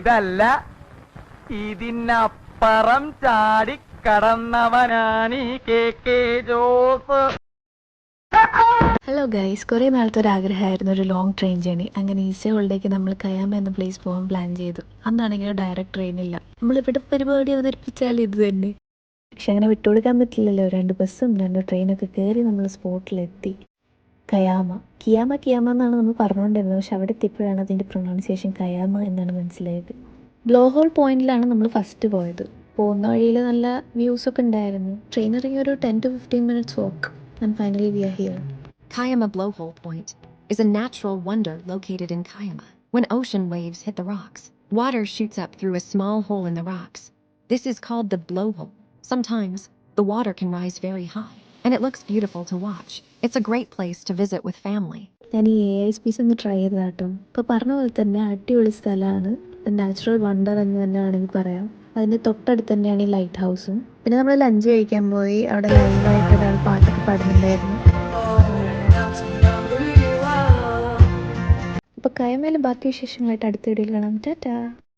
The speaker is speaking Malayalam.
ഇതല്ല ഇതിനപ്പുറം ചാടി കടന്നവനാണീ K K Jose. Hello guys കുറേ നാളത്തെ ഒരു ആഗ്രഹമായിരുന്നു ഒരു ലോങ് ട്രെയിൻ ജേണി അങ്ങനെ ഈസി ഹോളിലേക്ക് നമ്മൾ കയാമ എന്ന പ്ലേസ് പോകാൻ പ്ലാൻ ചെയ്തു. അന്നാണെങ്കിൽ ഡയറക്റ്റ് ട്രെയിൻ ഇല്ല. നമ്മളിവിടെ പരിപാടി അവതരിപ്പിച്ചാൽ ഇത് തന്നെ. പക്ഷെ അങ്ങനെ വിട്ടുകൊടുക്കാൻ പറ്റില്ലല്ലോ. രണ്ട് ബസ്സും രണ്ട് ട്രെയിനൊക്കെ കയറി നമ്മൾ സ്പോട്ടിലെത്തി കയാമ കിയാമ കിയാമ എന്നാണ് നമ്മൾ പറഞ്ഞുകൊണ്ടിരുന്നത് പക്ഷെ അവിടെ എത്തിയപ്പോഴാണ് അതിന്റെ പ്രൊണൗൺസിയേഷൻ കയാമ എന്നാണ് മനസ്സിലായത് ബ്ലോ ഹോൾ പോയിന്റിലാണ് നമ്മൾ ഫസ്റ്റ് പോയത് പോകുന്ന വഴിയിൽ നല്ല വ്യൂസ് ഒക്കെ ഉണ്ടായിരുന്നു ട്രെയിൻ ഇറങ്ങി ഒരു ten to fifteen minutes walk and finally we are here Kayama Blowhole Point is a natural wonder located in Kayama. When ocean waves hit the rocks, water shoots up through a small hole in the rocks. This is called the blowhole. Sometimes, the water can rise very high, and it looks beautiful to watch. It's a great place to visit with family. ഞാൻ ഈ എ ഐ സ്പീസ് ഒന്ന് ട്രൈ ചെയ്ത് കേട്ടോ ഇപ്പോൾ പറഞ്ഞ പോലെ തന്നെ അടിപൊളി സ്ഥലമാണ്. നാച്ചുറൽ വണ്ടർ എന്ന് തന്നെ വേണമെങ്കിൽ പറയാം. അതിന്റെ തൊട്ടടുത്ത് തന്നെയാണ് ഈ ലൈറ്റ് ഹൗസും പിന്നെ നമ്മൾ ലഞ്ച് കഴിക്കാൻ പോയി. അവിടെ ലൈവായിട്ട് ഒരാൾ പാട്ടൊക്കെ പാടുന്നുണ്ടായിരുന്നു അപ്പോൾ കയമേൽ ബാക്കി വിശേഷങ്ങളായിട്ട് അടുത്ത വീഡിയോയിൽ കാണാം. ടാറ്റാ.